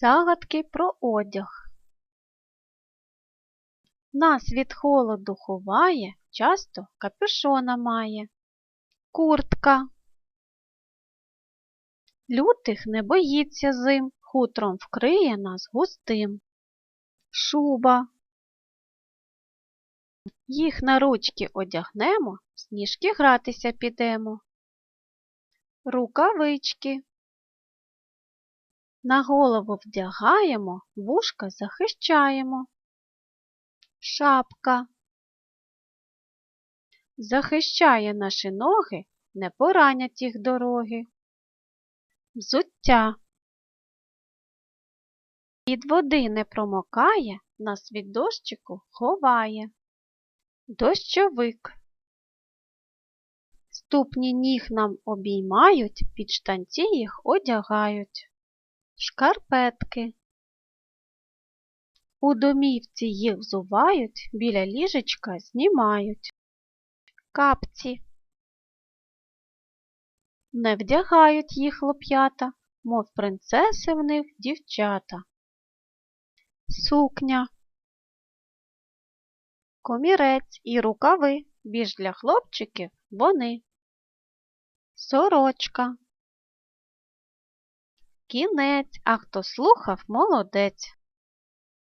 Загадки про одяг. Нас від холоду ховає, часто капюшона має. Куртка. Лютих не боїться зим, хутром вкриє нас густим. Шуба. Їх на ручки одягнемо, в сніжки гратися підемо. Рукавички. На голову вдягаємо, вушка захищаємо. Шапка. Захищає наші ноги, не поранять їх дороги. Взуття. Від води не промокає, нас від дощику ховає. Дощовик. Ступні ніг нам обіймають, під штанці їх одягають. Шкарпетки. У домівці їх взувають, біля ліжечка знімають. Капці. Не вдягають їх хлоп'ята, мов принцеси в них дівчата. Сукня. Комірець і рукави, більш для хлопчиків вони. Сорочка. Кінець, а хто слухав, молодець.